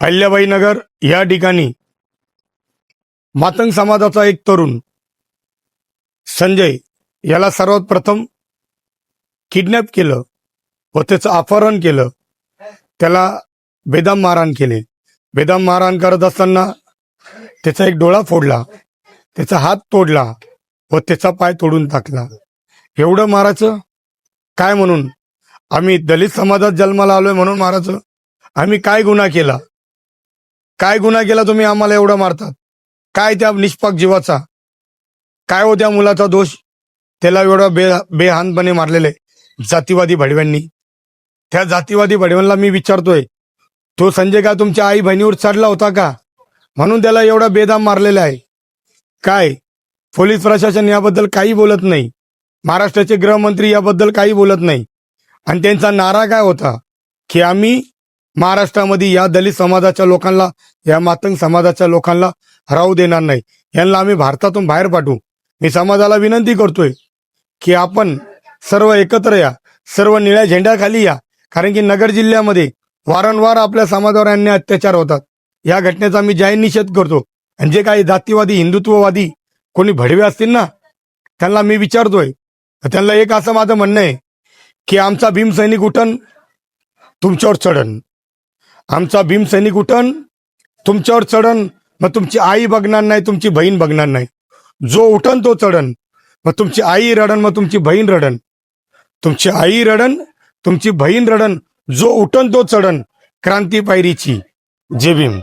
अहिल्याबाई नगर या ठिकाणी मातंग समाजाचा एक तरुण संजय याला सर्वात प्रथम किडनॅप केलं व त्याचं अपहरण केलं. त्याला बेदाम मारहाण केले. बेदाम मारहाण करत असताना त्याचा एक डोळा फोडला. त्याचा हात तोडला व त्याचा पाय तोडून टाकला. एवढं मारायचं? काय म्हणून? आम्ही दलित समाजात जन्माला आलोय म्हणून मारायचं? आम्ही काय गुन्हा केला? काय गुन्हा केला तुम्ही आम्हाला एवढं मारतात? काय त्या निष्पाक जीवाचा? काय हो त्या मुलाचा दोष? त्याला एवढा बे बेहानपणे मारलेले जातीवादी भडव्यांनी. त्या जातीवादी भडव्यांना मी विचारतोय तो संजय का तुमच्या आई बहिणीवर चढला होता का? म्हणून त्याला एवढा बेदाम मारलेला आहे. काय? पोलीस प्रशासन याबद्दल काही बोलत नाही. महाराष्ट्राचे गृहमंत्री याबद्दल काही बोलत नाही. आणि त्यांचा नारा काय होता? की आम्ही महाराष्ट्रामध्ये या दलित समाजाच्या लोकांना या मातंग समाजाच्या लोकांना राहू देणार नाही. यांना आम्ही भारतातून बाहेर पाठवू. मी समाजाला विनंती करतोय की आपण सर्व एकत्र या सर्व निळ्या झेंड्याखाली या कारण की नगर जिल्ह्यामध्ये वारंवार आपल्या समाजावर यांनी अत्याचार होतात. या घटनेचा मी जाहीर निषेध करतो. आणि जे काही जातीवादी हिंदुत्ववादी कोणी भडवे असतील ना त्यांना मी विचारतोय. त्यांना एक असं माझं म्हणणं आहे की आमचा भीमसैनिक उठण तुमच्यावर चढण आमचा भीमसैनिक उठण तुमच्यावर चढण मग तुमची आई बघणार नाही तुमची बहीण बघणार नाही. जो उठण तो चढण मग तुमची आई रडण मग तुमची बहीण रडण तुमची आई रडण तुमची बहीण रडण जो उठण तो चढण क्रांती पायरीची. जे भीम.